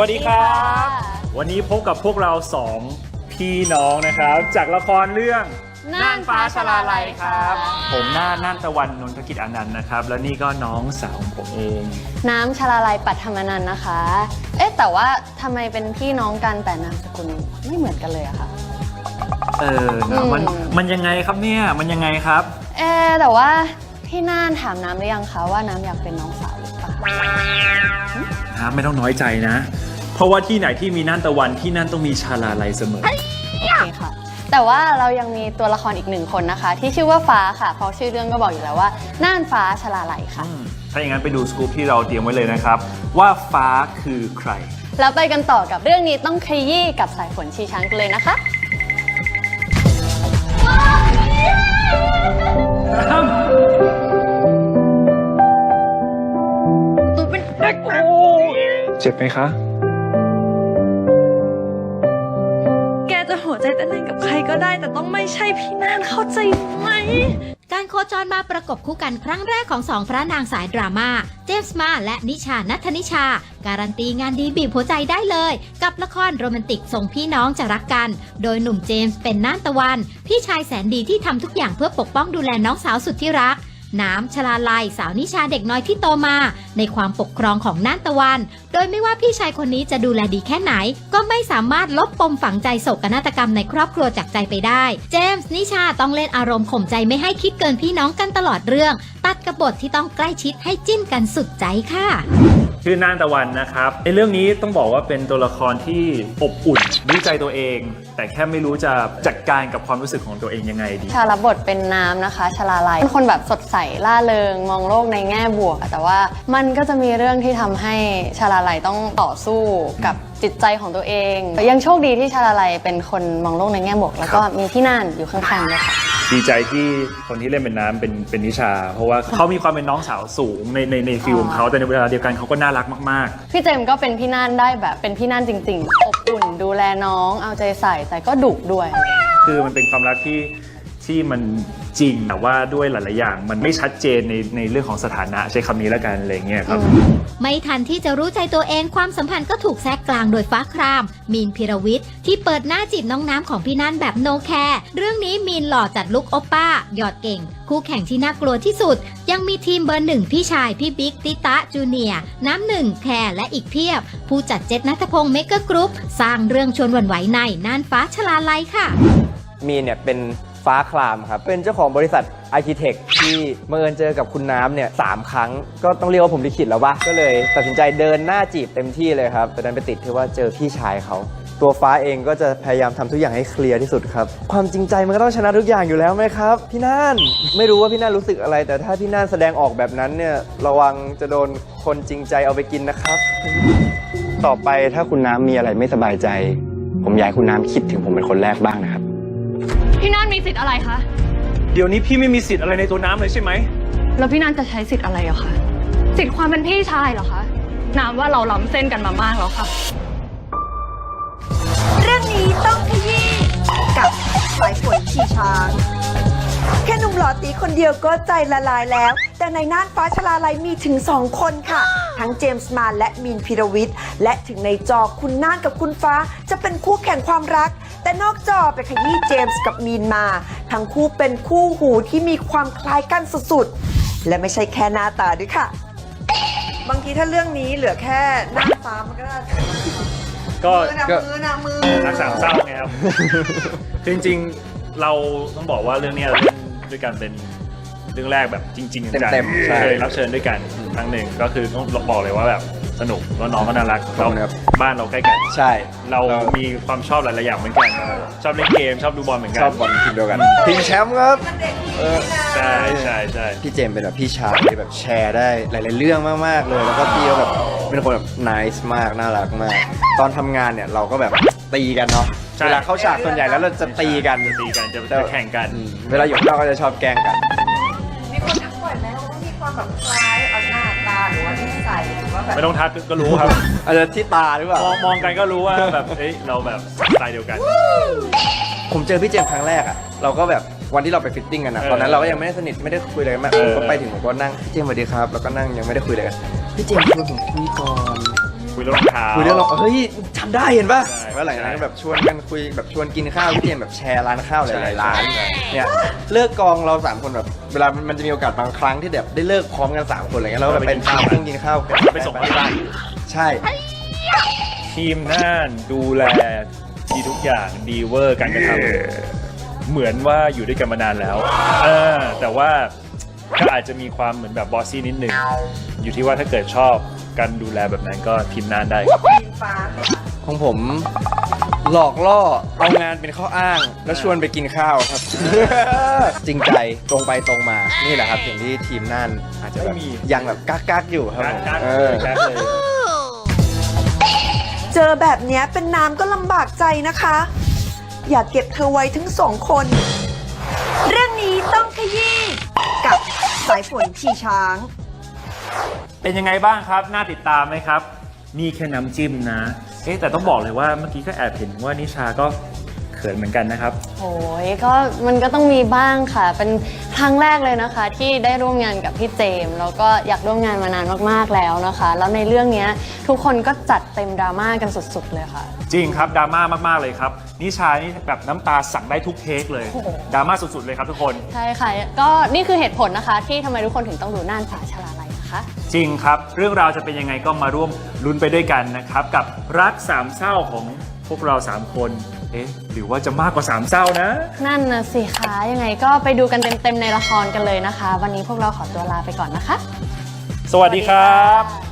วัสดีครับ วันนี้พบกับพวกเราสองพี่น้องนะครับ จากละครเรื่องน่านฟ้าชลาลัยครับ ผมหน้าน่านตะวันนนทกิจอนันต์นะครับ และนี่ก็น้องสาวของผมเอง น้ำชลาลัยปัทมนันท์นะคะ เอ๊ะแต่ว่าทำไมเป็นพี่น้องกันแต่นามสกุลไม่เหมือนกันเลยอะคะเออนะมันอืมมันยังไงครับเนี่ยมันยังไงครับ เอ๊ะแต่ว่าพี่น่านถามน้ำหรือยังคะว่าน้ำอยากเป็นน้องสาวหรือเปล่านะไม่ต้องน้อยใจนะ เพราะว่าที่ไหนที่มีน่านตะวันที่นั่นต้องมีชาลาลัยเสมอ โอเคค่ะ แต่ว่าเรายังมีตัวละครอีกหนึ่งคนนะคะ ที่ชื่อว่าฟ้าค่ะ เพราะชื่อเรื่องก็บอกอยู่แล้วว่า น่านฟ้าชลาลัยค่ะอืมถ้าอย่างนั้นไปดูสกู๊ปที่เราเตรียมไว้เลยนะครับ ว่าฟ้าคือใคร แล้วไปกันต่อกับเรื่องนี้ต้องขยี้กับสายฝนชีช้างกันเลยนะคะ เจ็บไหมคะ จะหัวใจเต้นแรกับใครก็ได้ แต่ต้องไม่ใช่พี่นานเข้าใจไหม การโคจรมาประกบคู่กันครั้งแรกของสองพระนางสายดราม่าเจมส์มาและนิชานัทนิชา การันตีงานดีบีบหัวใจได้เลย กับละครโรแมนติกส่งพี่น้องจะรักกัน โดยหนุ่มเจมส์เป็นน่านตะวัน พี่ชายแสนดีที่ทำทุกอย่างเพื่อปกป้องดูแลน้องสาวสุดที่รัก น้ำชลาลัยสาวนิชาเด็กน้อยที่โตมา ในความปกครองของน่านตะวัน โดยไม่ว่าพี่ชายคนนี้จะดูแลดีแค่ไหน ก็ไม่สามารถลบปมฝังใจโศกนาฏกรรมในครอบครัวจากใจไปได้ เจมส์นิชาต้องเล่นอารมณ์ข่มใจไม่ให้คิดเกินพี่น้องกันตลอดเรื่อง ตัดกระบทที่ต้องใกล้ชิดให้จิ้นกันสุดใจค่ะ ชื่อน่านตะวันนะครับในเรื่องนี้ต้องบอกว่าเป็นตัวละครที่อบอุ่นรู้ใจตัวเอง แต่แค่ไม่รู้จะจัดการกับความรู้สึกของตัวเองยังไงดี ชารับบทเป็นน้ำนะคะ ชลาลัยเป็นคนแบบสดใสล่าเริง มองโลกในแง่บวก แต่ว่ามันก็จะมีเรื่องที่ทำให้ชาลาลัยต้องต่อสู้กับจิตใจของตัวเอง ยังโชคดีที่ชาลาลัยเป็นคนมองโลกในแง่บวก แล้วก็มีพี่น่านอยู่ข้างๆด้วยค่ะ ดีใจที่คนที่เล่นเป็นน้ำเป็นเป็นนิชา เพราะว่าเขามีความเป็นน้องสาวสูงในในในฟิลของเขาแต่ในเวลาเดียวกันเขาก็น่ารักมาก พี่เจมส์ก็เป็นพี่น่านได้แบบเป็นพี่น่านจริง ๆ อบอุ่นดูแลน้องเอาใจใส่แต่ก็ดุด้วย ๆ คือมันเป็นความรักที่ที่มัน จริง แต่ว่าด้วยหลาย ๆ อย่าง มันไม่ชัดเจนในในเรื่องของสถานะใช้คำนี้แล้วกันอะไรเงี้ยครับ ไม่ทันที่จะรู้ใจตัวเองความสัมพันธ์ก็ถูกแทรกกลางโดยฟ้าคราม มีนพิรวิทย์ที่เปิดหน้าจีบน้องน้ำของพี่นันแบบโนแคร์เรื่องนี้มีนหล่อจัดลุกโอปป้า หยอดเก่ง คู่แข่งที่น่ากลัวที่สุด ยังมีทีมเบอร์หนึ่งพี่ชายพี่บิ๊กติตะจูเนียร์น้ำหนึ่งแคร์และอีกเพียบ ผู้จัดเจ็ดนัทพงศ์เมกะกรุ๊ปสร้างเรื่องชวนหวั่นไหวในน่านฟ้าชลาลัยค่ะ มีนเนี่ยเป็น ฟ้าคลามครับ เป็นเจ้าของบริษัท a r c h i t e c t ที่เมื่อเอิญเจอกับคุณน้ำเนี่ยสามครั้ง ก็ต้องเรียกว่าผมลิขิตแล้ววะก็เลยตัดสินใจเดินหน้าจีบเต็มที่เลยครับแต่ดันไปติดที่ว่าเจอพี่ชายเขา ตัวฟ้าเองก็จะพยายามทำทุกอย่างให้เคลียร์ที่สุดครับ ความจริงใจมันก็ต้องชนะทุกอย่างอยู่แล้วไหมครับ พี่น่านไม่รู้ว่าพี่น่านรู้สึกอะไร แต่ถ้าพี่น่านแสดงออกแบบนั้นเนี่ยระวังจะโดนคนจริงใจเอาไปกินนะครับ ต่อไปถ้าคุณน้ำมีอะไรไม่สบายใจ ผมอยากให้คุณน้ำคิดถึงผมเป็นคนแรกบ้างนะครับ พี่นานมีสิทธิ์อะไรคะ เดี๋ยวนี้พี่ไม่มีสิทธิ์อะไรในตัวน้ำเลยใช่ไหม แล้วพี่นานจะใช้สิทธิ์อะไรอะคะ สิทธิ์ความเป็นพี่ชายเหรอคะ น้ำว่าเราล้ำเส้นกันมามากแล้วค่ะ เรื่องนี้ต้องขยี้กับสายฝนชีช้างแค่หนุ่มหล่อตีคนเดียวก็ใจละลายแล้ว แต่ในน่านฟ้าชลาลัยมีถึงสองคนค่ะ ทั้งเจมส์มานและมีนพิรวิทย์และถึงในจอคุณน่านกับคุณฟ้า จะเป็นคู่แข่งความรัก แต่นอกจอไปขยี้เจมส์กับมีนมา ทั้งคู่เป็นคู่หูที่มีความคล้ายกันสุดๆและไม่ใช่แค่หน้าตาด้วยค่ะ บางทีถ้าเรื่องนี้เหลือแค่หน้าฟ้ามันก็น่าก็มือนะก็มือนะมือรักสามเศร้าไงครับคือจริงๆเราต้องบอกว่าเรื่องเนี้ยเล่นด้วยกันเป็น เรื่องแรกแบบจริงๆจังๆเต็มๆใช่ เคยรับเชิญด้วยกันครั้งหนึ่งก็คือต้องบอกเลยว่าแบบสนุกแล้วน้องก็น่ารักขอบเราคุณครับ บ้านเราใกล้กัน ใช่ เรามีความชอบหลายๆอย่างเหมือนกันชอบเล่นเกมชอบดูบอลเหมือนกัชอบนบอลทีมเดียวกันทีมแชมป์ครับเออใช่ใช่ใช่พี่เจมส์เป็นแบบพี่ชายที่แบบแชร์ได้หลาย ๆ เรื่องมาก ๆ เลย แล้วก็พี่ก็แบบเป็นคนแบบน c e มากน่ารักมาก ตอนทำงานเนี่ยเราก็แบบตีกันเนาะใช่เวลาเข้าฉากส่วนใหญ่แล้วเราจะตีกันจะตีกันจะจะแข่งกันอืมเวลาอยู่ข้างนอกก็จะชอบแกล้งกัน ความแบบคล้ายเอาหน้าตาหรือว่านิสัยหรือว่าแบบไม่ต้องทักก็รู้ครับ อาจจะที่ตาหรือเปล่ามองมองกันก็รู้ว่าแบบเอ้ยเราแบบสไตล์เดียวกัน ผมเจอพี่เจมส์ครั้งแรกอะเราก็แบบวันที่เราไปฟิตติ้งกันอะเออตอนนั้นเราก็ยังไม่ได้สนิทไม่ได้คุยอะไรกันมากเออผมก็ไปถึงผมก็นั่งพี่เจมส์สวัสดีครับ แล้วก็นั่งยังไม่ได้คุยอะไรกันพี่เจมส์ชวนผมคุยก่อน คุยเรื่องรองเท้าคุยเรื่องเราเฮ้ยจำได้เห็นป่ะใช่แล้วหลังจากนั้นก็แบบชวนกันคุยแบบชวนกินข้าวพี่เจมส์แบบแชร์ร้านข้าวหใช่ลายๆร้านใช่ เนี่ยเลิกกองเราสามคนแบบเวลามันจะมีโอกาสบางครั้งที่แบบได้เลิกพร้อมกันสามคนอะไรเงี้ยเราก็แบบเป็นข้าวกินข้าวกันไปส่งที่บ้าน ใช่ ทีมน่านดูแลดีทุกอย่างดีเวอร์การกระทำเหมือนว่าอยู่ด้วยกันมานานแล้วเออแต่ว่าก็อาจจะมีความเหมือนแบบบอสซี่นิดหนึ่งอยู่ที่ว่าถ้าเกิดชอบ การดูแลแบบนั้นก็ทีมน่านได้ครับ ของผมหลอกล่อเอางานเป็นข้ออ้าง แล้วชวนไปกินข้าวครับ จริงใจตรงไปตรงมานี่แหละครับสิ่งที่ทีมน่านอาจจะแบบไม่มี ยังแบบกักกักๆอยู่ครับการผมการเอเลอยการเลย เจอแบบเนี้ยเป็นน้ำก็ลำบากใจนะคะ อย่าเก็บเธอไว้ทั้งสองคน เรื่องนี้ต้องขยี้กับสายฝนชีช้าง เป็นยังไงบ้างครับ น่าติดตามไหมครับนี่แค่น้ำจิ้มนะ เอ๊ะแต่ต้องบอกเลยว่าเมื่อกี้ก็แอบเห็นว่านิชาก็เขินเหมือนกันนะครับ โอ้ยก็มันก็ต้องมีบ้างค่ะ เป็นครั้งแรกเลยนะคะ ที่ได้ร่วมงานกับพี่เจมส์แล้วก็อยากร่วมงานมานานมากๆแล้วนะคะ แล้วในเรื่องเนี้ยทุกคนก็จัดเต็มดราม่ากันสุดๆเลยค่ะ จริงครับดราม่ามากๆเลยครับ นิชานี่แบบน้ำตาสั่งได้ทุกเทคเลยโอ้โห ดราม่าสุดๆเลยครับทุกคน ใช่ค่ะ ก็นี่คือเหตุผลนะคะ ที่ทำไมทุกคนถึงต้องดูน่านฟ้าชลาลัยนะ คะ จริงครับ เรื่องราวจะเป็นยังไงก็มาร่วมลุ้นไปด้วยกันนะครับ กับรักสามเศร้าของพวกเราสามคน เอ๊ะ หรือว่าจะมากกว่าสามเศร้านะ นั่นนะสิคะยังไงก็ไปดูกันเต็มๆในละครกันเลยนะคะ วันนี้พวกเราขอตัวลาไปก่อนนะคะ สวัสดีครับ